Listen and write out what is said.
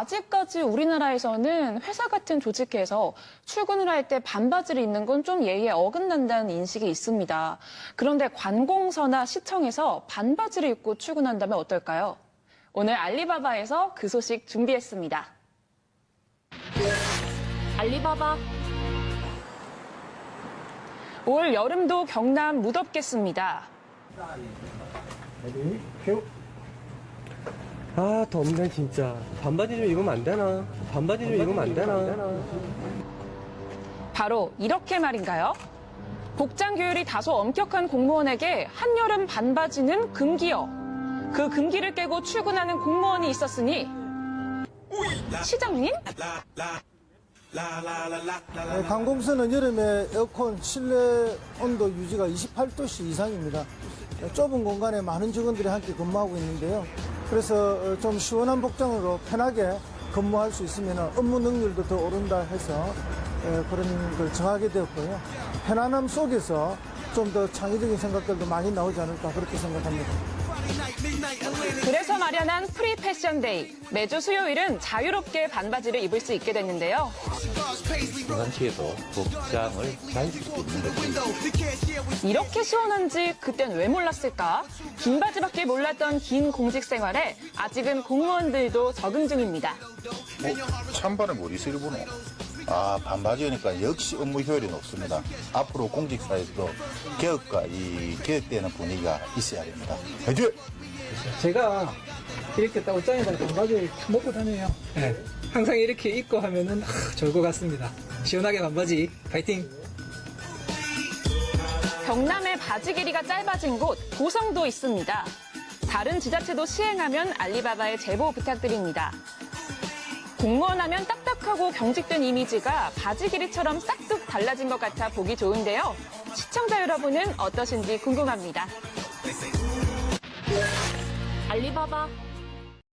아직까지 우리나라에서는 회사 같은 조직에서 출근을 할 때 반바지를 입는 건 좀 예의에 어긋난다는 인식이 있습니다. 그런데 관공서나 시청에서 반바지를 입고 출근한다면 어떨까요? 오늘 알리바바에서 그 소식 준비했습니다. 알리바바. 올 여름도 경남 무덥겠습니다. 레디 큐. 아 덥네 진짜 반바지 좀 입으면 안 되나 반바지 좀 입으면 안 되나 바로 이렇게 말인가요? 복장 규율이 다소 엄격한 공무원에게 한여름 반바지는 금기어. 그 금기를 깨고 출근하는 공무원이 있었으니 시장님? 네, 관공서는 여름에 에어컨 실내 온도 유지가 28도씨 이상입니다. 네, 좁은 공간에 많은 직원들이 함께 근무하고 있는데요. 그래서 어, 좀 시원한 복장으로 편하게 근무할 수 있으면 업무 능률도 더 오른다 해서 에, 그런 걸 정하게 되었고요. 편안함 속에서 좀 더 창의적인 생각들도 많이 나오지 않을까 그렇게 생각합니다. 그래서 마련한 프리 패션 데이. 매주 수요일은 자유롭게 반바지를 입을 수 있게 됐는데요. 평상시에도 복장을 잘수 있는 거죠. 이렇게 시원한지 그땐 왜 몰랐을까? 긴 바지밖에 몰랐던 긴 공직 생활에 아직은 공무원들도 적응 중입니다. 뭐, 찬바람 어디서 일보노? 아, 반바지니까 역시 업무 효율이 높습니다. 앞으로 공직사에서도 개혁과 이 개혁되는 분위기가 있어야 됩니다. 화이팅! 제가 이렇게 딱 옷장에다 반바지 먹고 다녀요. 네. 항상 이렇게 입고 하면은 하, 좋을 것 같습니다. 시원하게 반바지 파이팅! 경남의 바지 길이가 짧아진 곳 고성도 있습니다. 다른 지자체도 시행하면 알리바바에 제보 부탁드립니다. 공무원 하면 딱딱하고 경직된 이미지가 바지 길이처럼 싹둑 달라진 것 같아 보기 좋은데요. 시청자 여러분은 어떠신지 궁금합니다. 알리바바